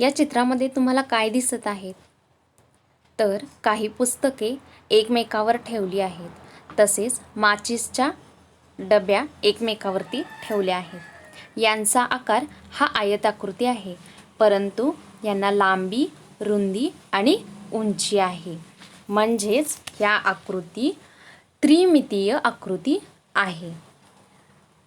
या चित्रामध्ये तुम्हाला काय दिसत आहेत तर काही पुस्तके एकमेकावर ठेवली आहेत. तसेच माचीसच्या डब्या एकमेकावरती ठेवल्या आहेत. यांचा आकार हा आयताकृती आहे. परंतु यांना लांबी रुंदी आणि उंची आहे. म्हणजेच ह्या आकृती त्रिमितीय आकृती आहे.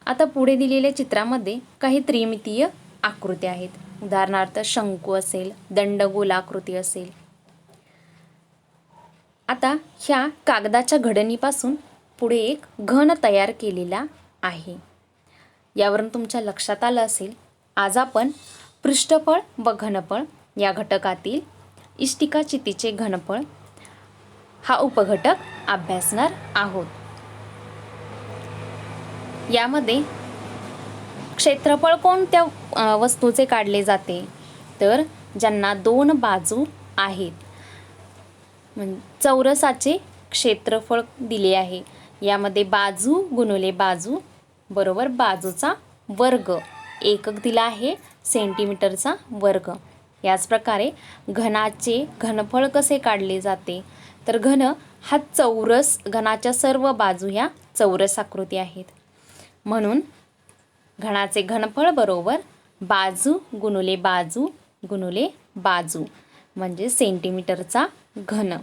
आता पुढे दिलेल्या चित्रामध्ये काही त्रिमितीय आकृत्या आहेत. उदाहरणार्थ शंकू असेल दंडगोलाकृती असेल. आता ह्या कागदाच्या घडणीपासून पुढे एक घन तयार केलेला आहे. यावरून तुमच्या लक्षात आलं असेल आज आपण पृष्ठफळ व घनफळ या घटकातील इष्टिका चितीचे घनफळ हा उपघटक अभ्यासणार आहोत. यामध्ये क्षेत्रफळ कोणत्या वस्तूचे काढले जाते? तर ज्यांना दोन बाजू आहेत. चौरसाचे क्षेत्रफळ दिले आहे. यामध्ये बाजू गुणवले बाजू बरोबर बाजूचा वर्ग. एकक दिला आहे सेंटीमीटरचा वर्ग. याच प्रकारे घनाचे घनफळ कसे काढले जाते? तर घन हा चौरस घनाच्या सर्व बाजू ह्या चौरस आकृती आहेत. म्हणून घनाचे घनफळ बरोबर बाजू गुणुले बाजू गुणुले बाजू म्हणजे सेंटीमीटरचा घन.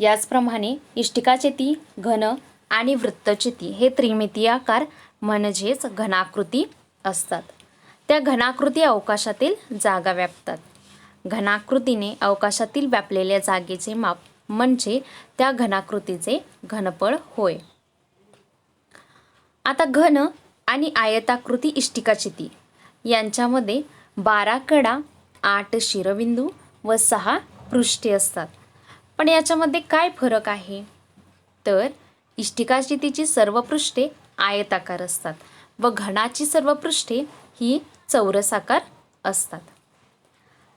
याचप्रमाणे इष्टिकाचेती घन आणि वृत्तचिती हे त्रिमितीय आकार म्हणजेच घनाकृती असतात. त्या घनाकृती अवकाशातील जागा व्यापतात. घनाकृतीने अवकाशातील व्यापलेल्या जागेचे माप म्हणजे त्या घनाकृतीचे घनफळ होय. आता घन आणि आयताकृती इष्टिकाचिती यांच्यामध्ये बारा कडा आठ शिरबिंदू व सहा पृष्ठे असतात. पण याच्यामध्ये काय फरक आहे? तर इष्टिकाचितीची सर्व पृष्ठे आयताकार असतात व घनाची सर्व पृष्ठे ही चौरसाकार असतात.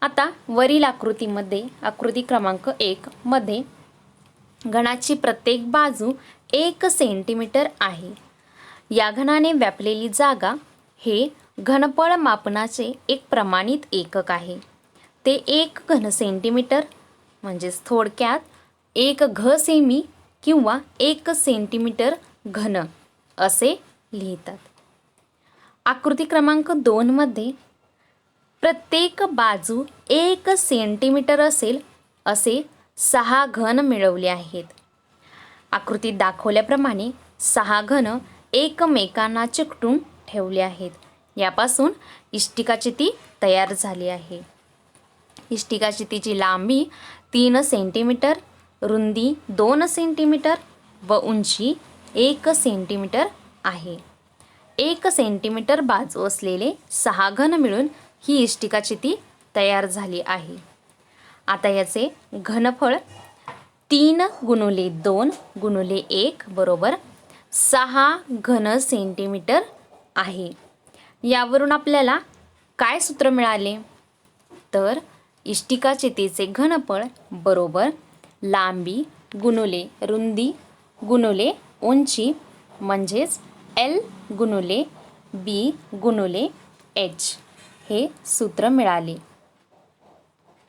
आता वरील आकृतीमध्ये आकृती क्रमांक एकमध्ये घणाची घनाची प्रत्येक बाजू एक सेंटीमीटर आहे. या घनाने व्यापलेली जागा हे घनपळ मापनाचे एक प्रमाणित एकक आहे. ते एक घन सेंटीमीटर म्हणजेच थोडक्यात एक घ सेमी किंवा एक सेंटीमीटर घन असे लिहितात. आकृती क्रमांक दोनमध्ये प्रत्येक बाजू एक सेंटीमीटर असेल असे सहा घन मिळवले आहेत. आकृतीत दाखवल्याप्रमाणे सहा घन एकमेकांना चिकटून ठेवले आहेत. यापासून इष्टिकाचिती तयार झाली आहे. इष्टिकाचितीची लांबी तीन सेंटीमीटर रुंदी दोन सेंटीमीटर व उंची एक सेंटीमीटर आहे. एक सेंटीमीटर बाजू असलेले सहा घन मिळून ही इष्टिकाचिती तयार झाली आहे. आता याचे घनफळ तीन गुणुले दोन गुणुले एक बरोबर सहा घन सेंटीमीटर आहे. यावरून आपल्याला काय सूत्र मिळाले? तर इष्टिकाचितीचे घनफळ बरोबर लांबी गुणुले रुंदी गुणुले उंची म्हणजेच एल गुणुले बी गुणुले एच हे सूत्र मिळाले.